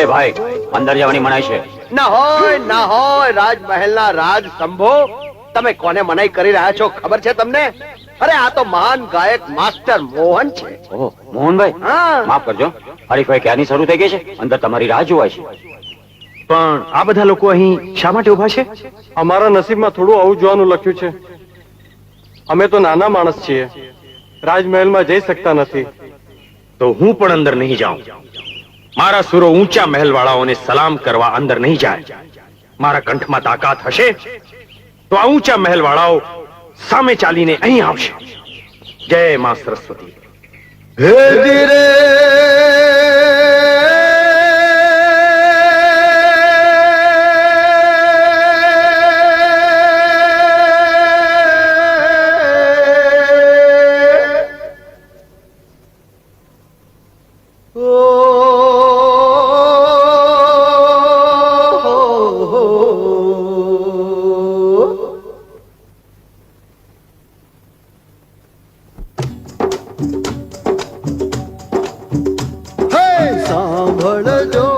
એ ભાઈ અંદર જવાની મનાય છે. ના હોય ના હોય રાજમહેલના રાજ સંભો તમે કોને મનાઈ કરી રહ્યા છો ખબર છે તમને? અરે આ તો મહાન ગાયક માસ્ટર મોહન છે. ઓહો મોહનભાઈ માફ કરજો. હરીફાઈ ક્યાંની શરૂ થઈ ગઈ છે? અંદર તમારી રાહ જોવાય છે. પણ આ બધા લોકો અહીં શા માટે ઊભા છે? અમારા નસીબમાં થોડું આવું જોવાનું લખ્યું છે. અમે તો નાના માણસ છીએ. રાજમહેલમાં જઈ શકતા નથી. તો હું પણ અંદર નહીં જાઉં. મારા સુરો ઊંચા મહેલ વાળાઓને સલામ કરવા અંદર નહીં જાય. મારા કંઠમાં તાકાત હશે તો આ ઊંચા મહેલ વાળાઓ સામે ચાલીને અહીં આવશે. જય માં સરસ્વતી. સાંભળજો.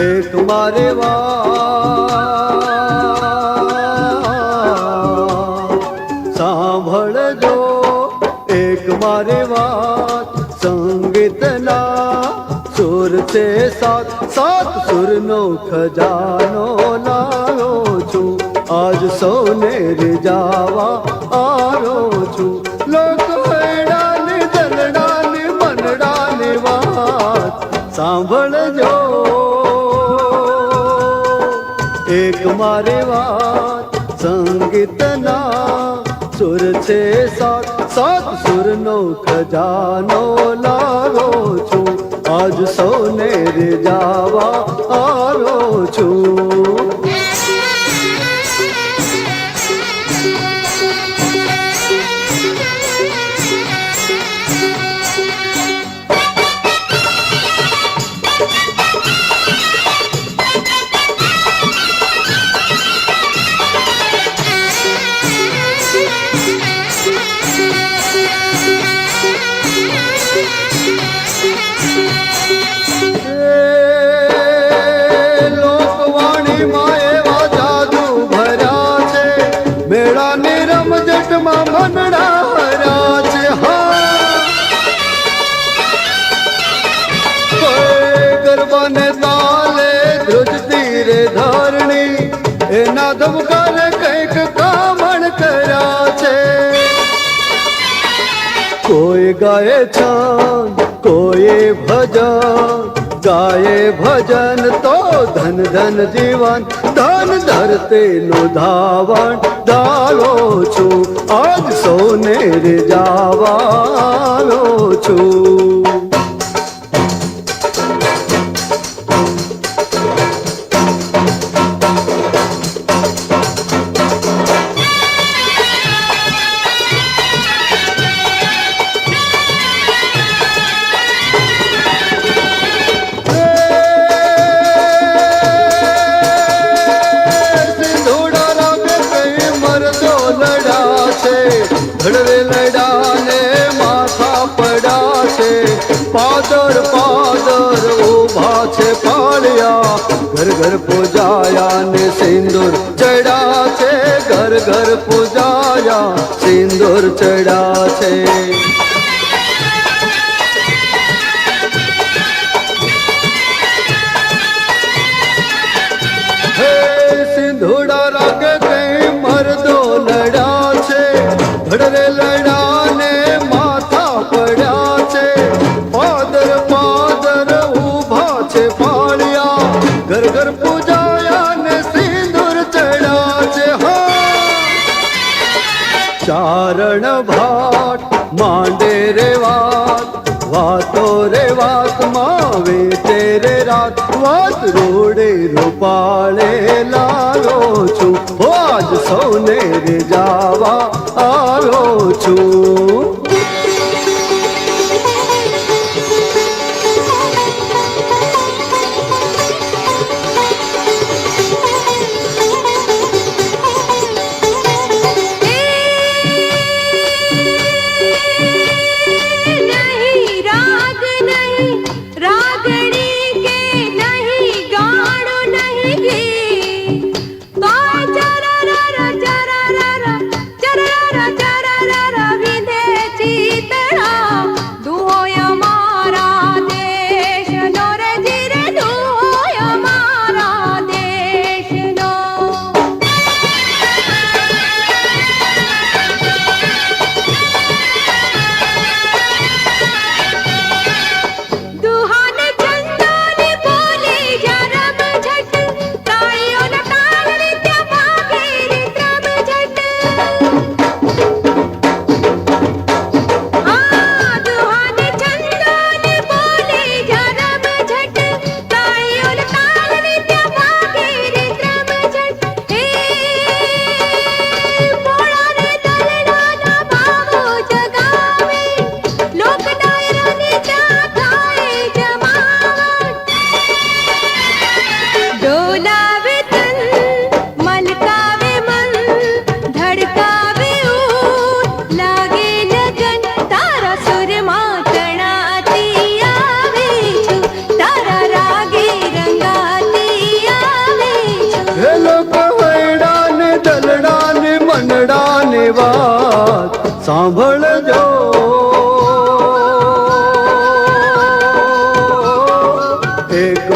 એક મારે સાંભળજો. એક મારે વાત. સંગીતના સુર છે સાત. સાત સુરનો ખજાનો લાવ્યો છું. આજ સૌને જાવા આરો છું. લોક હૈડાને દલડાને મનડાને વાત સાંભળજો. એક મારે વાત સંગીતના સુર છે સાત. સાત સુરનો ખજાનો લાવો છું. આજ સૌને રીજાવા આવ્યો છું. ગરબાને તાલે ધ્રુજતી રે ધરણી. એના ધબકારે કંઈક કામણ કર્યા છે. કોઈ ગાય છાન, કોઈ ભજન, ગાય ભજન તો ધન ધન જીવન, ધન ધરતીનું ધાવણ. ધારો છું, આજ સોને રે જાવાનો છું. પાદર પાદર ઊભા છે પાળ્યા. ઘર ઘર પૂજાયા ને સિંદૂર ચડ્યા છે. ઘર ઘર પૂજાયા સિંદૂર ચડ્યા છે. ચારણ ભાટ, માંડે રે વાત, વાતો રે વાતમાં વેચે રે રાત, વાત રોડે રૂપાળે લાલો છું આજ સૌને રે જાવા આવ્યો છું.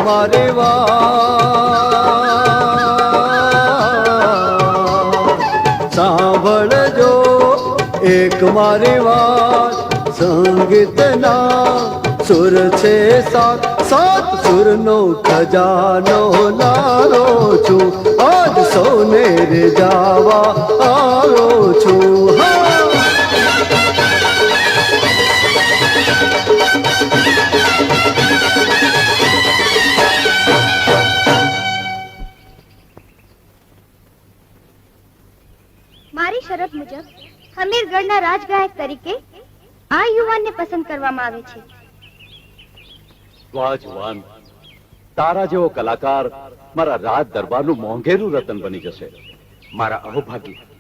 મારી વાત સાંભળજો એક મારી વાત. સંગીતના સુર છે સાત. સાત સુરનો ખજાનો લારો છું. આજ સૌને રે જાવા આવ્યો છું. હમીરગઢના રાજગાયક તરીકે આ યુવાનને પસંદ કરવામાં આવે છે. વાહ જુવાન તારા જેવો કલાકાર મારા રાજ દરબારનું મોંઘેરું રતન બની જશે. મારા અહોભાગ્ય.